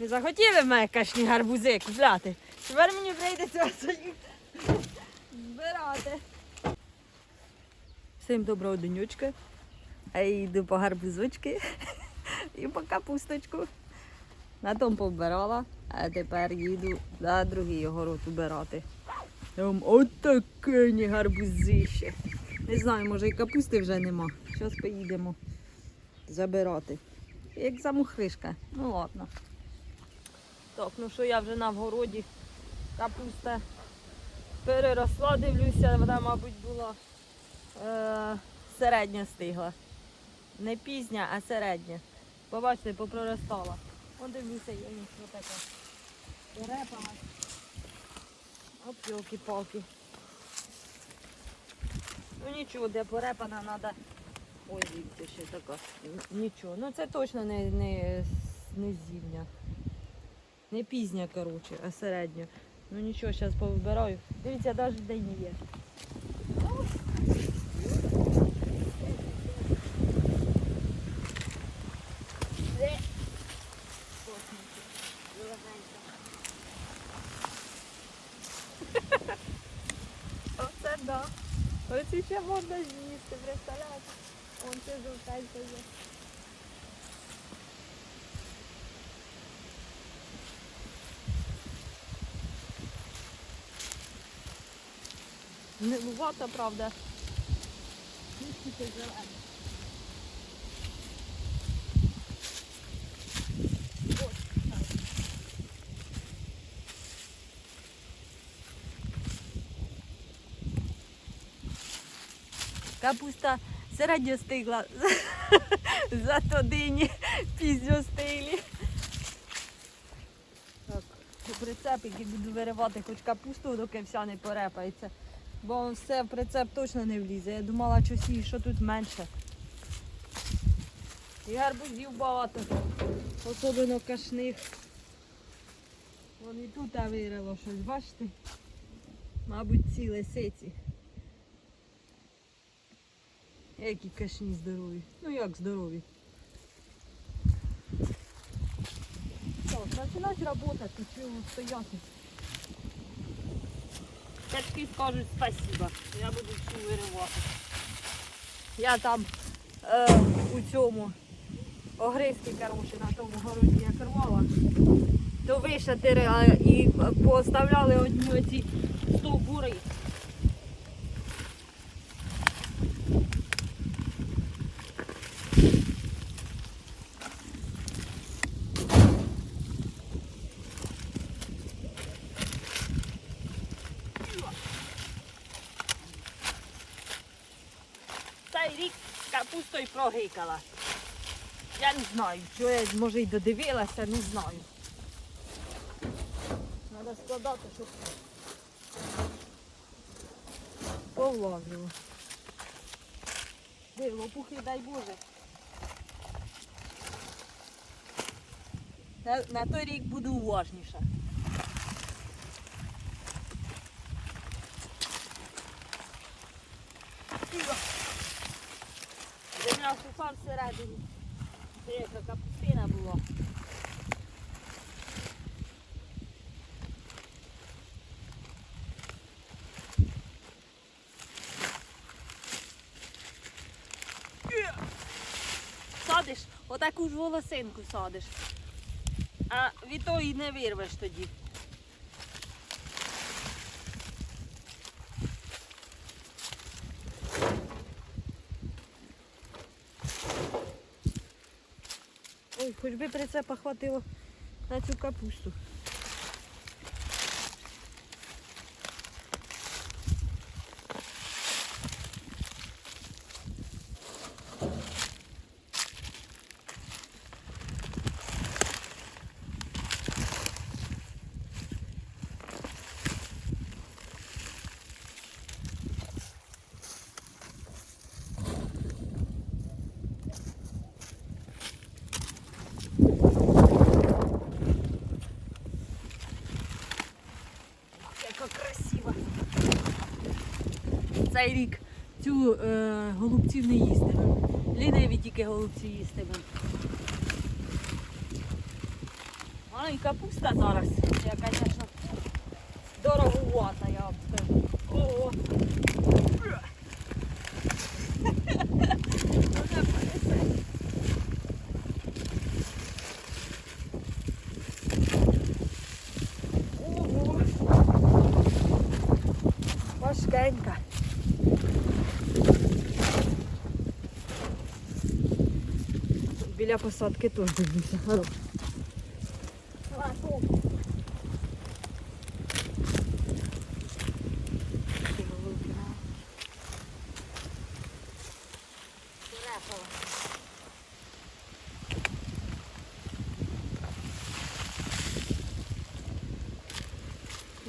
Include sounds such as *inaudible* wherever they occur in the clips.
Не захотіли в мене кашні гарбузи купляти. Тепер мені прийдеться збирати. Всім доброго денючка. А я йду по гарбузочки *laughs* і по капусточку. На тому побирала, а тепер їду на другий огород убирати. Там отаке не гарбузище. Не знаю, може і капусти вже нема. Зараз поїдемо забирати. Як замухришка. Ну ладно. Так, ну що я вже на вгороді. Капуста переросла, дивлюся, вона, мабуть, була е, середня стигла. Не пізня, а середня. Побачите, попроростала. О, дивлюся, я їм що таке. Перепала. Оп, йолки-палки. Ну нічого, де порепана треба. Ой, дивіться, ще така. Нічого. Ну це точно не, не, не зімня. Не пізня, коротше, а середня. Ну нічого, зараз повибираю. Дивіться, навіть день є. Оце да. Оці ще можна з'їсти, представляєте? Вон це жовтеньке є. Гнилувата, правда. Капуста середньо стигла, *laughs* зато дині пізньо стиглі. Так, у прицеп, який буду виривати хоч капусту, доки вся не порепається. Бо все в прицеп точно не влізе. Я думала, щось їй, що тут менше. І гарбузів багато, особливо кашних. Вон і тут вирило щось, бачите? Мабуть, ці лисиці. Які кашні здорові. Ну як здорові. Починать працювати, чого стояти. Качки скажуть спасибо. Я буду всю виривати. Я там е, у цьому огризки, коротше, на тому городі я керувала, то вишатирила і поставляли одні оці стовбури. Цей рік капустою прогикала. Я не знаю, що я може й додивилася, не знаю. Треба складати, щоб повлазило. Де лопухи, дай Боже. На, на той рік буду уважніша. Іва. Земля суха всередині. Яка капустина була. Садиш, отаку ж волосинку садиш. А від тої не вирвеш тоді. Хоч би прицепа хватило на цю капусту. Яка красива. Цей рік цю е, голубців не їстимемо. Ліниві тільки голубці їстимемо. А і капуста зараз. Я, звісно, дороговата, я вам скажу. Ого. Вже понесе. Ого. Важкенька. Біля посадки теж дивлюся.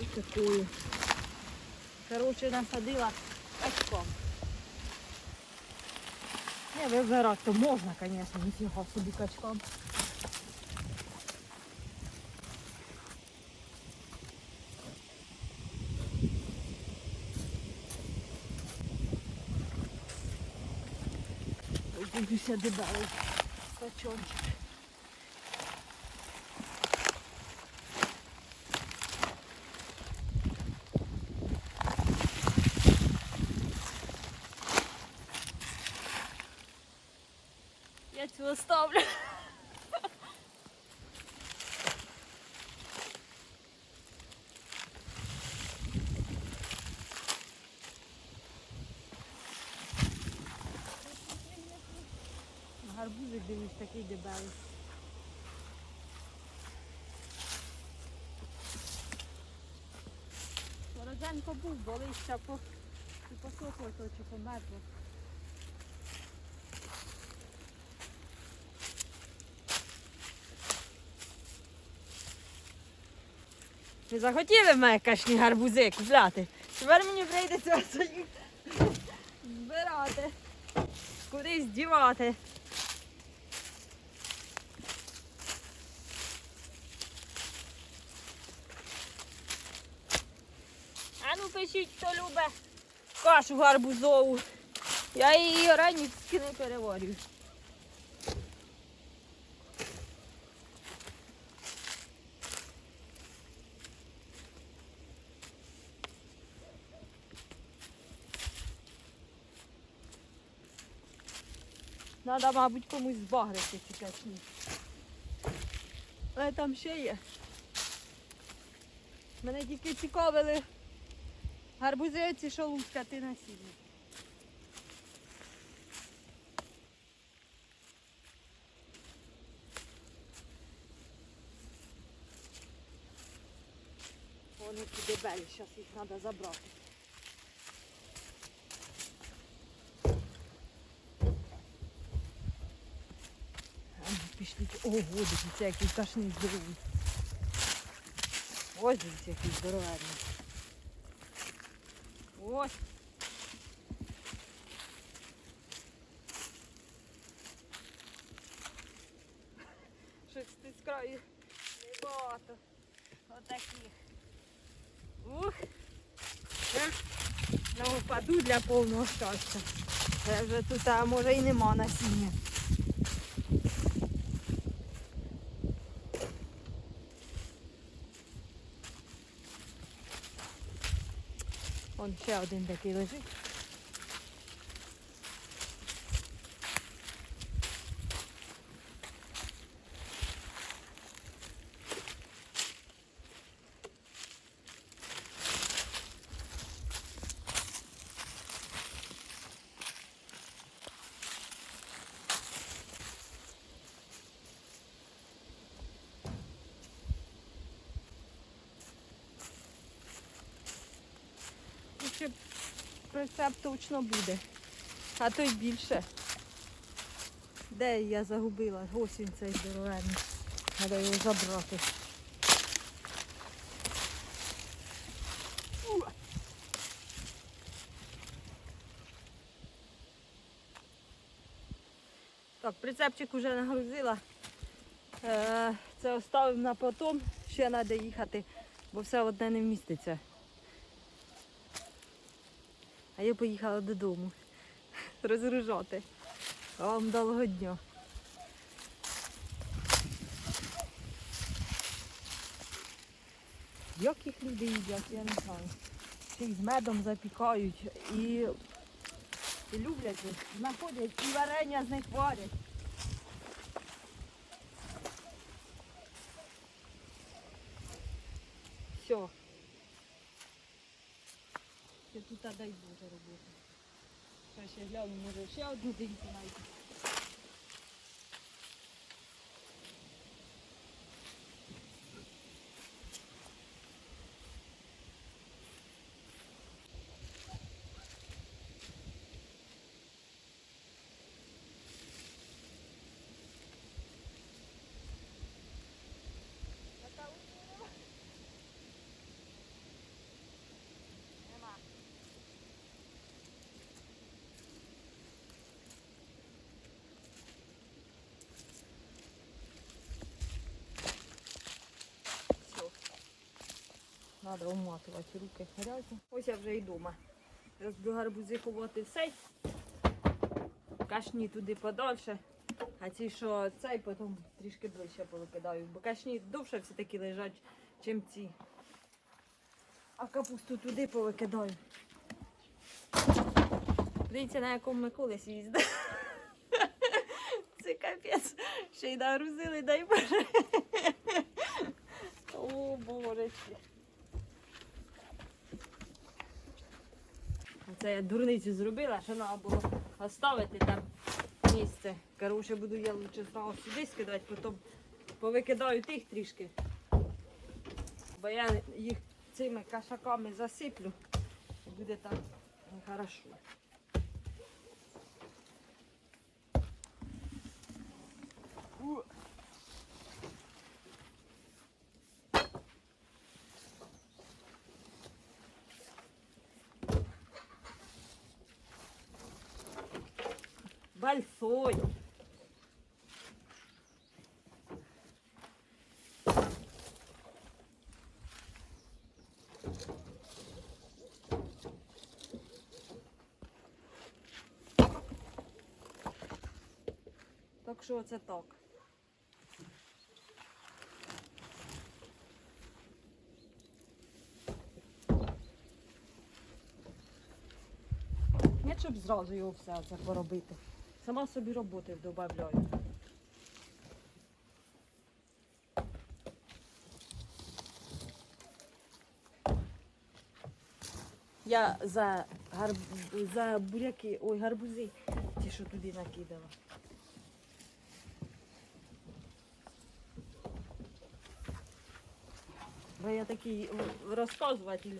Ось такую. Короче, насадила качком. Не, вибирати то можна, звісно, ніфіга собі качком. Ой, Дивлюся, де далі качончик. Гарбузик дивись такий дебелий. Морозенко був, бо листя по, і посохло то чи померзло. Ви захотіли мене кашні гарбузи купляти? Тепер мені прийдеться збирати, кудись дівати. Пишіть, хто любить кашу гарбузову. Я її ранівськи не переварю. Треба, мабуть, комусь збагрити ці качні. Але там ще є. Мене тільки цікавили гарбузи ці, що лускати на сіні. Вони ці дебелі, зараз їх треба забрати. Ну, Пішли. Ого, дивіться, який кашний здоровий. Ось дивіться, який здоровенний. Ось. Щось тут з краю небагато. Отаких. Ух. Це на впаду для повного щастя. Це вже тут, а може і нема насіння. Вон ще один такий лежить. Ще прицеп точно буде. А то й більше. Де я загубила? Ось він цей здоровенний. Треба його забрати. Так, прицепчик вже нагрузила. Е, Це оставив на потом. Ще треба їхати, бо все одне не вміститься. А я поїхала додому розгружати. Вам довго дня. Як їх люди їдять, я не знаю. Ще з медом запікають і, і люблять їх, знаходять і варення з них варять. Все. Тут дай Боже роботи. Зараз ще гляну, може ще одну день знайти. Все. Надо уматувати руки грязні. Ось я вже і вдома. Розбив гарбузи ховати в сейф. Кашні туди подальше. А ці, що цей, потім трішки ближче повикидаю. Бо кашні довше все-таки лежать, чим ці. А капусту туди повикидаю. Дивіться, на якому ми колись їздили. Це капець. Ще й нагрузили, дай Боже. О, божечки. Це я дурницю зробила, що треба було оставити там місце. Коротше, буду я лучше знову сюди скидати, потім повикидаю тих трішки. Бо я їх цими кашаками засиплю. І буде так хорошо. Большой. Так що це так. Щоб зразу його все це поробити. Сама собі роботи додаю. Я за, гарб... за буряки, ой, гарбузи, ті, що туди накидала. Бо я такий розказуватель.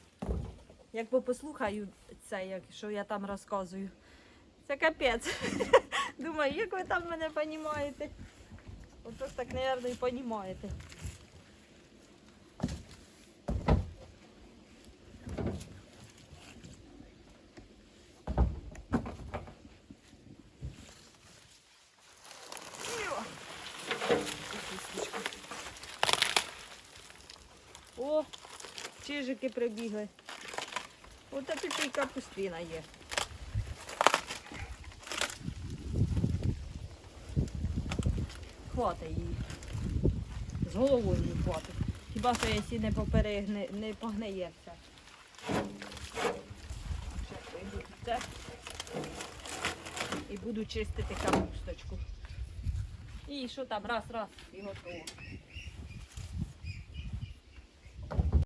Як би послухаю це, як, що я там розказую. Це капець. *laughs* Думаю, як ви там мене розумієте? Отож так, мабуть, і розумієте. О, чижики прибігли. Ось і капустина є. Хватить її. З головою не хватить. Хіба що якщо не поперегне, не погниє все. Щас вийду тут це. І буду чистити капусточку. І що там, раз, раз, і готово.